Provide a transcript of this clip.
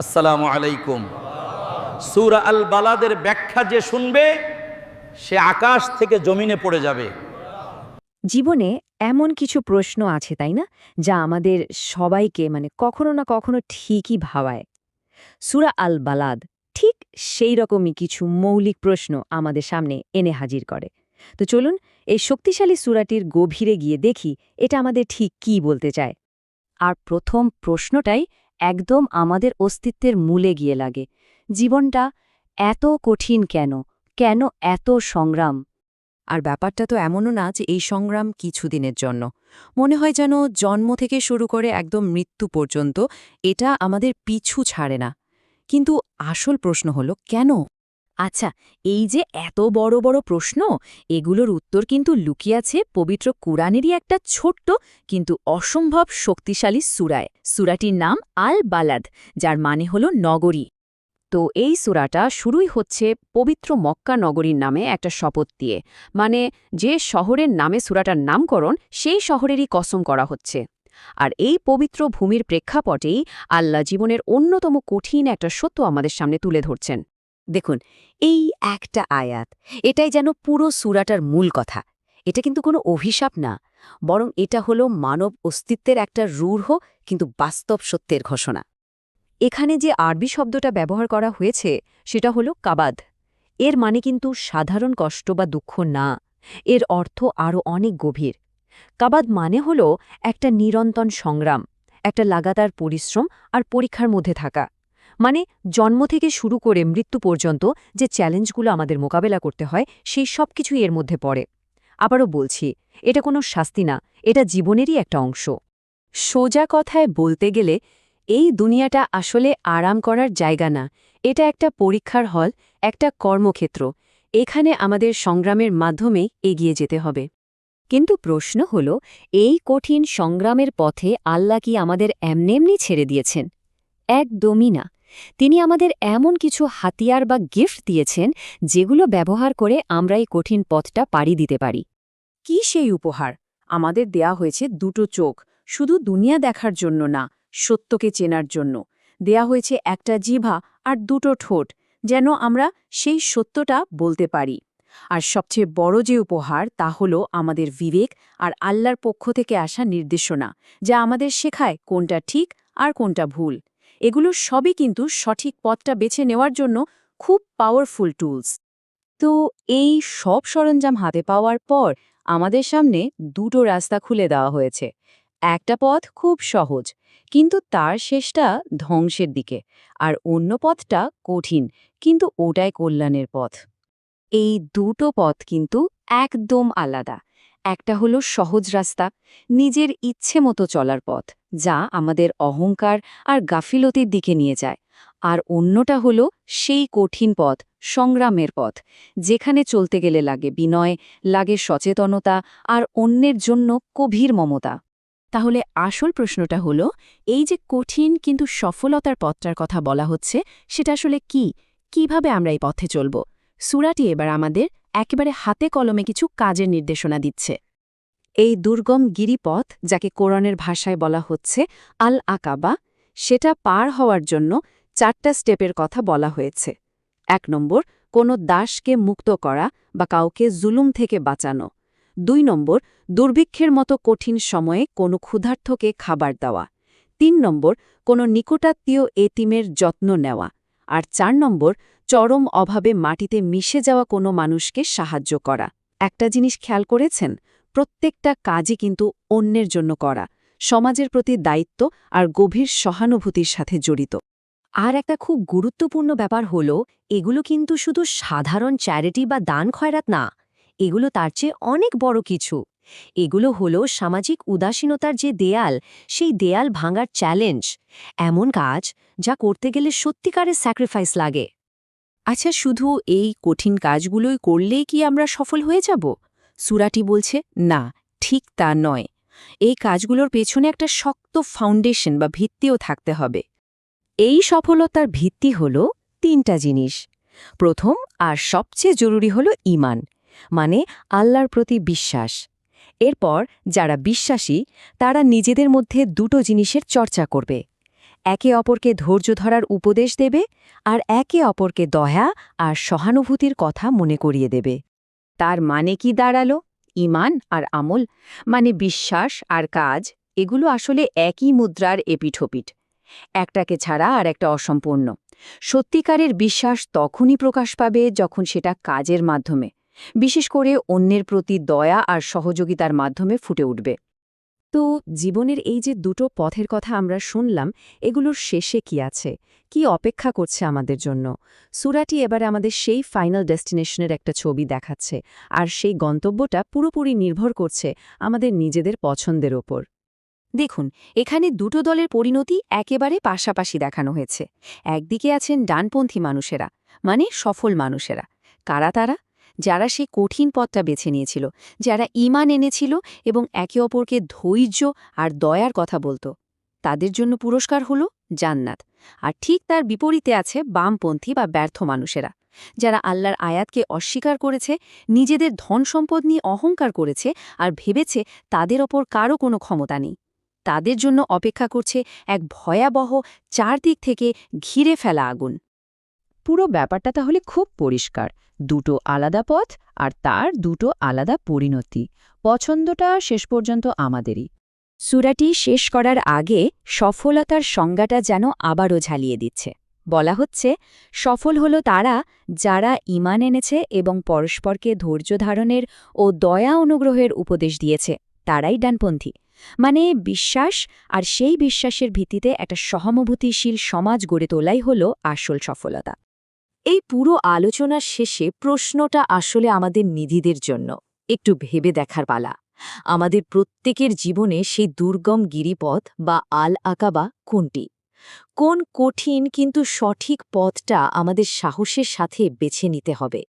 আসসালামু আলাইকুম। সূরা আল বালাদের ব্যাখ্যা যে শুনবে, সে আকাশ থেকে জমিনে পড়ে যাবে। জীবনে এমন কিছু প্রশ্ন আছে, তাই না? যা আমাদের সবাইকে মানে কখনো না কখনো ঠিকই ভাবায়। সুরা আল বালাদ ঠিক সেই রকমই কিছু মৌলিক প্রশ্ন আমাদের সামনে এনে হাজির করে। তো চলুন এই শক্তিশালী সুরাটির গভীরে গিয়ে দেখি এটা আমাদের ঠিক কি বলতে চায়। আর প্রথম প্রশ্নটাই একদম আমাদের অস্তিত্বের মূলে গিয়ে লাগে। জীবনটা এত কঠিন কেন? কেন এত সংগ্রাম? আর ব্যাপারটা তো এমনও না যে এই সংগ্রাম কিছুদিনের জন্য। মনে হয় যেন জন্ম থেকে শুরু করে একদম মৃত্যু পর্যন্ত এটা আমাদের পিছু ছাড়ে না। কিন্তু আসল প্রশ্ন হলো, কেন? আচ্ছা এই যে এত বড় বড় প্রশ্ন, এগুলোর উত্তর কিন্তু লুকিয়ে আছে পবিত্র কুরআনেরই একটা ছোট্ট কিন্তু অসম্ভব শক্তিশালী সুরায়। সুরাটির নাম আল বালাদ যার মানে হল নগরী। তো এই সুরাটা শুরুই হচ্ছে পবিত্র মক্কা নগরীর নামে একটা শপথ দিয়ে। মানে যে শহরের নামে সুরাটার নামকরণ, সেই শহরেরই কসম করা হচ্ছে। আর এই পবিত্র ভূমির প্রেক্ষাপটেই আল্লাহ জীবনের অন্যতম কঠিন একটা সত্য আমাদের সামনে তুলে ধরছেন। দেখুন, এই একটা আয়াত, এটাই যেন পুরো সুরাটার মূল কথা। এটা কিন্তু কোনো অভিশাপ না, বরং এটা হলো মানব অস্তিত্বের একটা রূঢ় কিন্তু বাস্তব সত্যের ঘোষণা। এখানে যে আরবি শব্দটা ব্যবহার করা হয়েছে, সেটা হলো কাবাদ। এর মানে কিন্তু সাধারণ কষ্ট বা দুঃখ না, এর অর্থ আরও অনেক গভীর। কাবাদ মানে হল একটা নিরন্তন সংগ্রাম, একটা লাগাতার পরিশ্রম আর পরীক্ষার মধ্যে থাকা। মানে জন্ম থেকে শুরু করে মৃত্যু পর্যন্ত যে চ্যালেঞ্জগুলো আমাদের মোকাবেলা করতে হয়, সেই সব কিছুই এর মধ্যে পড়ে। আবারও বলছি, এটা কোনো শাস্তি না, এটা জীবনেরই একটা অংশ। সোজা কথায় বলতে গেলে, এই দুনিয়াটা আসলে আরাম করার জায়গা না। এটা একটা পরীক্ষার হল, একটা কর্মক্ষেত্র। এখানে আমাদের সংগ্রামের মাধ্যমে এগিয়ে যেতে হবে। কিন্তু প্রশ্ন হল, এই কঠিন সংগ্রামের পথে আল্লাহ কি আমাদের এমনেমনি ছেড়ে দিয়েছেন? একদমই না। তিনি আমাদের এমন কিছু হাতিয়ার বা গিফট দিয়েছেন, যেগুলো ব্যবহার করে আমরা এই কঠিন পথটা পাড়ি দিতে পারি। কি সেই উপহার? আমাদের দেয়া হয়েছে দুটো চোখ, শুধু দুনিয়া দেখার জন্য না, সত্যকে চেনার জন্য। দেয়া হয়েছে একটা জিভা আর দুটো ঠোঁট, যেন আমরা সেই সত্যটা বলতে পারি। আর সবচেয়ে বড় যে উপহার, তা হল আমাদের বিবেক আর আল্লাহর পক্ষ থেকে আসা নির্দেশনা, যা আমাদের শেখায় কোনটা ঠিক আর কোনটা ভুল। এগুলো সবই কিন্তু সঠিক পথটা বেছে নেওয়ার জন্য খুব পাওয়ারফুল টুলস তো এই সব সরঞ্জাম হাতে পাওয়ার পর আমাদের সামনে দুটো রাস্তা খুলে দেওয়া হয়েছে। একটা পথ খুব সহজ, কিন্তু তার শেষটা ধ্বংসের দিকে, আর অন্য পথটা কঠিন, কিন্তু ওটাই কল্যাণের পথ। এই দুটো পথ কিন্তু একদম আলাদা। একটা হলো সহজ রাস্তা, নিজের ইচ্ছে মতো চলার পথ, যা আমাদের অহংকার আর গাফিলতির দিকে নিয়ে যায়। আর অন্যটা হলো সেই কঠিন পথ, সংগ্রামের পথ, যেখানে চলতে গেলে লাগে বিনয়, লাগে সচেতনতা আর অন্যের জন্য গভীর মমতা। তাহলে আসল প্রশ্নটা হলো, এই যে কঠিন কিন্তু সফলতার পথটার কথা বলা হচ্ছে, সেটা আসলে কি? কীভাবে আমরা এই পথে চলব? সুরাটি এবার আমাদের একেবারে হাতে কলমে কিছু কাজের নির্দেশনা দিচ্ছে। এই দুর্গম গিরিপথ, যাকে কোরআনের ভাষায় বলা হচ্ছে আল আকাবা সেটা পার হওয়ার জন্য চারটা স্টেপের কথা বলা হয়েছে। এক নম্বর, কোনো দাসকে মুক্ত করা বা কাউকে জুলুম থেকে বাঁচানো। দুই নম্বর, দুর্ভিক্ষের মতো কঠিন সময়ে কোনো ক্ষুধার্থকে খাবার দেওয়া। তিন নম্বর, কোনো নিকটাত্মীয় এতিমের যত্ন নেওয়া। আর চার নম্বর চরম অভাবে মাটিতে মিশে যাওয়া কোনো মানুষকে সাহায্য করা। একটা জিনিস খেয়াল করেছেন? প্রত্যেকটা কাজই কিন্তু অন্যের জন্য করা। সমাজের প্রতি দায়িত্ব আর গভীর সহানুভূতির সাথে জড়িত। আর একটা খুব গুরুত্বপূর্ণ ব্যাপার হল, এগুলো কিন্তু শুধু সাধারণ চ্যারিটি বা দান খয়রাত না, এগুলো তার চেয়ে অনেক বড় কিছু। এগুলো হলো সামাজিক উদাসীনতার যে দেয়াল, সেই দেয়াল ভাঙার চ্যালেঞ্জ এমন কাজ যা করতে গেলে সত্যিকারের স্যাক্রিফাইস লাগে। আচ্ছা শুধু এই কঠিন কাজগুলোই করলেই কি আমরা সফল হয়ে যাব? সুরাটি বলছে, না, ঠিক তা নয়। এই কাজগুলোর পেছনে একটা শক্ত ফাউন্ডেশন বা ভিত্তিও থাকতে হবে। এই সফলতার ভিত্তি হল তিনটা জিনিস। প্রথম আর সবচেয়ে জরুরি হল ইমান মানে আল্লাহর প্রতি বিশ্বাস। এরপর যারা বিশ্বাসী, তারা নিজেদের মধ্যে দুটো জিনিসের চর্চা করবে। একে অপরকে ধৈর্য ধরার উপদেশ দেবে আর একে অপরকে দয়া আর সহানুভূতির কথা মনে করিয়ে দেবে। তার মানে কি দাঁড়াল? ইমান আর আমল মানে বিশ্বাস আর কাজ, এগুলো আসলে একই মুদ্রার এপিঠোপিঠ। একটাকে ছাড়া আর একটা অসম্পূর্ণ। সত্যিকারের বিশ্বাস তখনই প্রকাশ পাবে যখন সেটা কাজের মাধ্যমে, বিশেষ করে অন্যের প্রতি দয়া আর সহযোগিতার মাধ্যমে ফুটে উঠবে। তো জীবনের এই যে দুটো পথের কথা আমরা শুনলাম, এগুলোর শেষে কি আছে? কি অপেক্ষা করছে আমাদের জন্য? সুরাটি এবারে আমাদের সেই ফাইনাল ডেস্টিনেশনের একটা ছবি দেখাচ্ছে, আর সেই গন্তব্যটা পুরোপুরি নির্ভর করছে আমাদের নিজেদের পছন্দের ওপর। দেখুন, এখানে দুটো দলের পরিণতি একেবারে পাশাপাশি দেখানো হয়েছে। একদিকে আছেন ডানপন্থী মানুষেরা মানে সফল মানুষেরা। কারা তারা? যারা সেই কঠিন পথটা বেছে নিয়েছিল, যারা ইমান এনেছিল এবং একে অপরকে ধৈর্য আর দয়ার কথা বলতো, তাদের জন্য পুরস্কার হল জান্নাত। আর ঠিক তার বিপরীতে আছে বামপন্থী বা ব্যর্থ মানুষেরা, যারা আল্লাহর আয়াতকে অস্বীকার করেছে, নিজেদের ধন সম্পদ নিয়ে অহংকার করেছে আর ভেবেছে তাদের ওপর কারও কোনো ক্ষমতা নেই। তাদের জন্য অপেক্ষা করছে এক ভয়াবহ চারদিক থেকে ঘিরে ফেলা আগুন। পুরো ব্যাপারটা তাহলে খুব পরিষ্কার। দুটো আলাদা পথ আর তার দুটো আলাদা পরিণতি। পছন্দটা শেষ পর্যন্ত আমাদেরই। সুরাটি শেষ করার আগে সফলতার সংজ্ঞাটা যেন আবারও ঝালিয়ে দিচ্ছে। বলা হচ্ছে, সফল হল তারা যারা ইমান এনেছে এবং পরস্পরকে ধৈর্য ধারণের ও দয়া অনুগ্রহের উপদেশ দিয়েছে, তারাই ডানপন্থী। মানে বিশ্বাস আর সেই বিশ্বাসের ভিত্তিতে একটা সহানুভূতিশীল সমাজ গড়ে তোলাই হল আসল সফলতা। এই পুরো আলোচনার শেষে প্রশ্নটা আসলে আমাদের নিধিদের জন্য। একটু ভেবে দেখার পালা। আমাদের প্রত্যেকের জীবনে সেই দুর্গম গিরিপথ বা আল আকাবা কোনটি? কোন কঠিন কিন্তু সঠিক পথটা আমাদের সাহসের সাথে বেছে নিতে হবে।